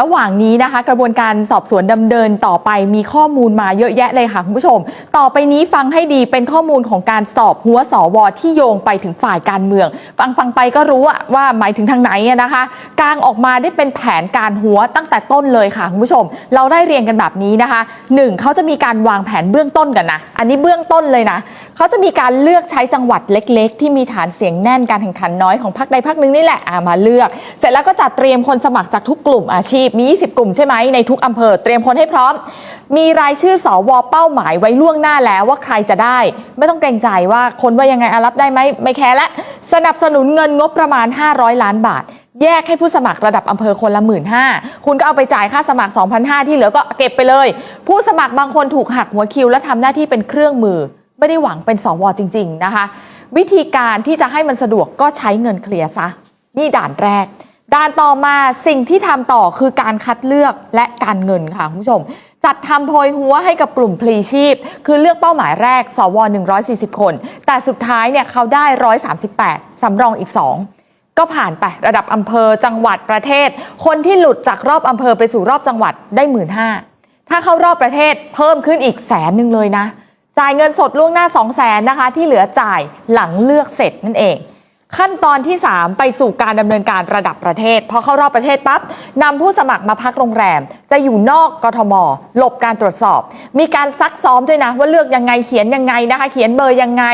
ระหว่างนี้นะคะ กระบวนการสอบสวนดำเนินต่อไปมีข้อมูลมาเยอะแยะเลยค่ะคุณผู้ชม ต่อไปนี้ฟังให้ดีเป็นข้อมูลของการสอบหัวสวที่โยงไปถึงฝ่ายการเมือง ฟังฟังไปก็รู้ว่าหมายถึงทางไหนนะคะกลางออกมาได้เป็นแผนการหัวตั้งแต่ต้นเลยค่ะคุณผู้ชม เราได้เรียงกันแบบนี้นะคะหนึ่งเขาจะมีการวางแผนเบื้องต้นกันนะ อันนี้เบื้องต้นเลยนะ เขาจะมีการเลือกใช้จังหวัดเล็ก ๆ ที่มีฐานเสียงแน่นการแข่งขันน้อยของพรรคใดพรรคหนึ่งนี่แหละอะมาเลือก เสร็จแล้วก็จัดเตรียมคนสมัครจากทุกกลุ่มอาชีพมี 20 กลุ่มใช่ไหมในทุกอำเภอเตรียมคนให้พร้อม มีรายชื่อสวเป้าหมายไว้ล่วงหน้าแล้วว่าใครจะได้ ไม่ต้องเกรงใจว่าคนว่ายังไงอะรับได้ไหมไม่แคร์และสนับสนุนเงินงบประมาณ 500 ล้านบาทแยกให้ผู้สมัครระดับอำเภอคนละหมื่นห้าคุณก็เอาไปจ่ายค่าสมัคร 2,500 ที่เหลือก็เก็บไปเลย ผู้สมัครบางคนถูกหักหัวคิวและทำหน้าที่เป็นเครื่องมือ ไม่ได้หวังเป็นสวจริง ๆ นะคะ วิธีการที่จะให้มันสะดวกก็ใช้เงินเคลียร์ซะ นี่ด่านแรก ด่านต่อมาสิ่งที่ทำต่อคือการคัดเลือกและการเงินค่ะคุณผู้ชม จัดทำโพยหัวให้กับกลุ่มพลีชีพ คือเลือกเป้าหมายแรก สว 140 คน แต่สุดท้ายเนี่ยเขาได้ 138สำรองอีก 2ก็ผ่านไประดับอำเภอจังหวัดประเทศ คนที่หลุดจากรอบอำเภอไปสู่รอบจังหวัดได้1 5ื่นถ้าเข้ารอบประเทศเพิ่มขึ้นอีกแสนหนึ่งเลยนะ จ่ายเงินสดล่วงหน้า 2 0 0แสนนะคะ ที่เหลือจ่ายหลังเลือกเสร็จนั่นเอง ขั้นตอนที่ 3 ไปสู่การดำเนินการระดับประเทศ พอเข้ารอบประเทศปั๊บนำผู้สมัครมาพักโรงแรม จะอยู่นอกกทม หลบการตรวจสอบ มีการซักซ้อมด้วยนะ ว่าเลือกยังไงเขียนยังไงนะคะ เขียนเบอร์ยังไง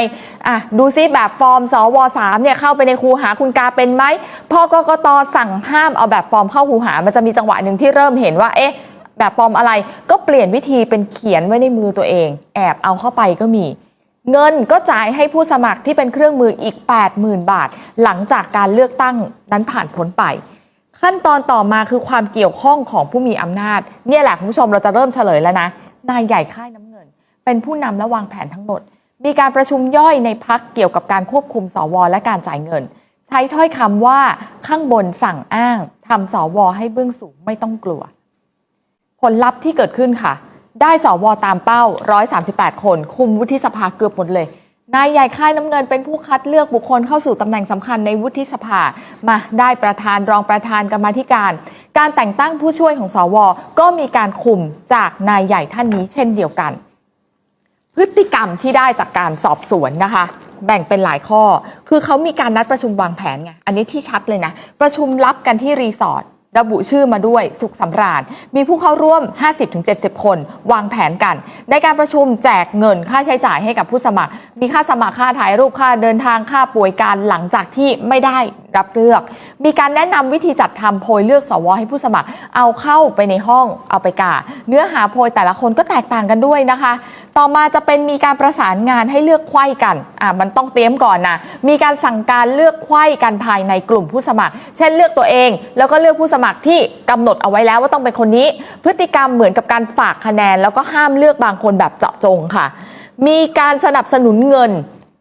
อะดูซิแบบฟอร์มสว3เนี่ยเข้าไปในคูหาคุณกาเป็นไหมพอกกตสั่งห้ามเอาแบบฟอร์มเข้าคูหามันจะมีจังหวะหนึ่งที่เริ่มเห็นว่าเอ๊ะ แบบฟอมอะไรก็เปลี่ยนวิธีเป็นเขียนไว้ในมือตัวเอง แอบเอาเข้าไปก็มี เงินก็จ่ายให้ผู้สมัครที่เป็นเครื่องมืออีก 80,000 บาท หลังจากการเลือกตั้งนั้นผ่านพ้นไป ขั้นตอนต่อมาคือความเกี่ยวข้องของผู้มีอำนาจ เนี่ยแหละคุณผู้ชมเราจะเริ่มเฉลยแล้วนะนายใหญ่ค่ายน้ำเงิน เป็นผู้นำและวางแผนทั้งหมด มีการประชุมย่อยในพักเกี่ยวกับการควบคุมสวและการจ่ายเงิน ใช้ถ้อยคำว่าข้างบนสั่งอ้างทำสวให้เบื้องสูงไม่ต้องกลัว ผลลัพธ์ที่เกิดขึ้นค่ะ ได้สวตามเป้า 138 คน คุมวุฒิสภาเกือบหมดเลย นายใหญ่ค่ายน้ำเงินเป็นผู้คัดเลือกบุคคลเข้าสู่ตำแหน่งสำคัญในวุฒิสภา มาได้ประธานรองประธานกรรมาธิการ การแต่งตั้งผู้ช่วยของสว ก็มีการคุมจากนายใหญ่ท่านนี้เช่นเดียวกัน พฤติกรรมที่ได้จากการสอบสวนนะคะแบ่งเป็นหลายข้อ คือเขามีการนัดประชุมวางแผนไง อันนี้ที่ชัดเลยนะ ประชุมลับกันที่รีสอร์ท ระบุชื่อมาด้วยสุขสำราญ มีผู้เข้าร่วม 50-70 คน วางแผนกัน ในการประชุมแจกเงินค่าใช้จ่ายให้กับผู้สมัคร มีค่าสมัครค่าถ่ายรูปค่าเดินทางค่าป่วยการหลังจากที่ไม่ได้รับเลือก มีการแนะนำวิธีจัดทำโพยเลือกสวให้ผู้สมัคร เอาเข้าไปในห้องเอาไปกา เนื้อหาโพยแต่ละคนก็แตกต่างกันด้วยนะคะ ต่อมาจะเป็นมีการประสานงานให้เลือกไขว้กันอะมันต้องเตรียมก่อนนะมีการสั่งการเลือกไขว้กันภายในกลุ่มผู้สมัคร เช่นเลือกตัวเอง แล้วก็เลือกผู้สมัครที่กำหนดเอาไว้แล้วว่าต้องเป็นคนนี้ พฤติกรรมเหมือนกับการฝากคะแนน แล้วก็ห้ามเลือกบางคนแบบเจาะจงค่ะ มีการสนับสนุนเงิน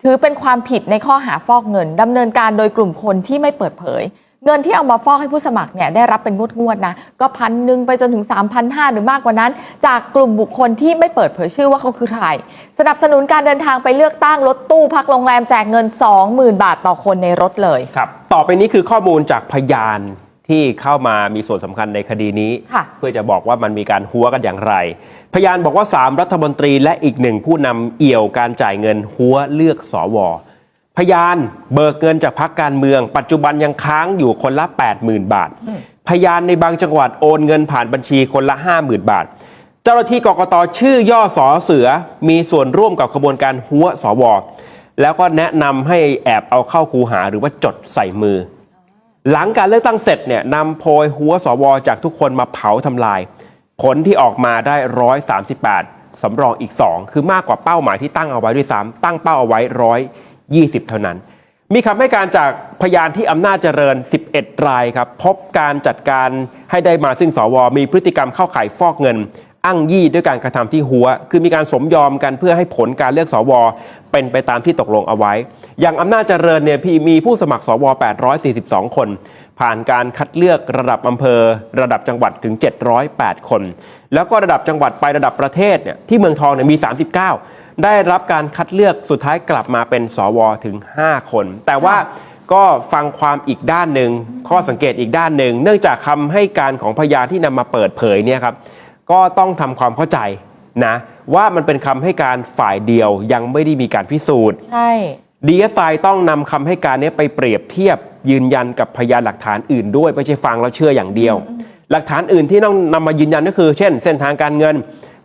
ถือเป็นความผิดในข้อหาฟอกเงินดำเนินการโดยกลุ่มคนที่ไม่เปิดเผย เงินที่เอามาฟอกให้ผู้สมัครเนี่ยได้รับเป็นงวดงวดๆนะก็พันหนึ่งไปจนถึง 3,500 หรือมากกว่านั้น จากกลุ่มบุคคลที่ไม่เปิดเผยชื่อว่าเขาคือใครสนับสนุนการเดินทางไปเลือกตั้งรถตู้พักโรงแรมแจกเงิน 20,000 บาทต่อคนในรถเลยครับ ต่อไปนี้คือข้อมูลจากพยานที่เข้ามามีส่วนสำคัญในคดีนี้ค่ะเพื่อจะบอกว่ามันมีการหัวกันอย่างไร พยานบอกว่า 3 รัฐมนตรีและอีกหนึ่งผู้นำเอี่ยวการจ่ายเงินหัวเลือกสว พยานเบิกเงินจากพักการเมือง ปัจจุบันยังค้างอยู่คนละ 80,000 บาท พยานในบางจังหวัดโอนเงินผ่านบัญชีคนละ 50,000 บาท เจ้าหน้าที่กกตชื่อย่อสอเสือมีส่วนร่วมกับขบวนการหัวสวแล้วก็แนะนำให้แอบเอาเข้าคูหาหรือว่าจดใส่มือ หลังการเลือกตั้งเสร็จเนี่ยนำโพยหัวสวจากทุกคนมาเผาทำลาย ผลที่ออกมาได้ 138สำรองอีก 2 คือมากกว่าเป้าหมายที่ตั้งเอาไว้ด้วยซ้ำตั้งเป้าเอาไว้ 20 เท่านั้น มีคำให้การจากพยานที่อำนาจเจริญ 11 รายครับ พบการจัดการให้ได้มาซึ่งสว มีพฤติกรรมเข้าข่ายฟอกเงิน อ้างยี่ด้วยการกระทำที่หัว คือมีการสมยอมกันเพื่อให้ผลการเลือกสว เป็นไปตามที่ตกลงเอาไว้ อย่างอำนาจเจริญเนี่ยพี่มีผู้สมัครสว 842 คน ผ่านการคัดเลือกระดับอำเภอ ระดับจังหวัดถึง 708 คน แล้วก็ระดับจังหวัดไประดับประเทศเนี่ยที่เมืองทองเนี่ยมี 39 ได้รับการคัดเลือกสุดท้ายกลับมาเป็นสวถึง 5 คน แต่ว่าก็ฟังความอีกด้านหนึ่งข้อสังเกตอีกด้านหนึ่งเนื่องจากคำให้การของพยานที่นำมาเปิดเผยเนี่ยครับก็ต้องทำความเข้าใจนะว่ามันเป็นคำให้การฝ่ายเดียวยังไม่ได้มีการพิสูจน์ใช่ดีเอสไอต้องนำคำให้การนี้ไปเปรียบเทียบยืนยันกับพยานหลักฐานอื่นด้วยไม่ใช่ฟังแล้วเชื่ออย่างเดียว หลักฐานอื่นที่ต้องนำมายืนยันก็คือ เช่น เส้นทางการเงิน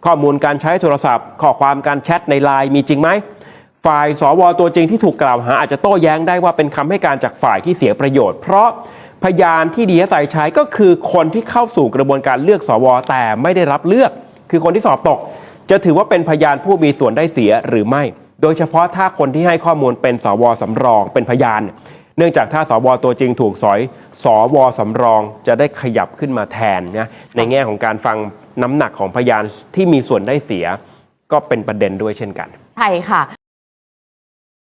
ข้อมูลการใช้โทรศัพท์ ข้อความการแชทในไลน์มีจริงไหมฝ่ายสวตัวจริงที่ถูกกล่าวหาอาจจะโต้แย้งได้ว่าเป็นคำให้การจากฝ่ายที่เสียประโยชน์ เพราะพยานที่ดีเอสไอใช้ก็คือคนที่เข้าสู่กระบวนการเลือกสวแต่ไม่ได้รับเลือก คือคนที่สอบตก จะถือว่าเป็นพยานผู้มีส่วนได้เสียหรือไม่ โดยเฉพาะถ้าคนที่ให้ข้อมูลเป็นสวสำรองเป็นพยาน เนื่องจากถ้าสวตัวจริงถูกสอยสวสำรองจะได้ขยับขึ้นมาแทนนะในแง่ของการฟังน้ำหนักของพยานที่มีส่วนได้เสียก็เป็นประเด็นด้วยเช่นกัน ใช่ค่ะ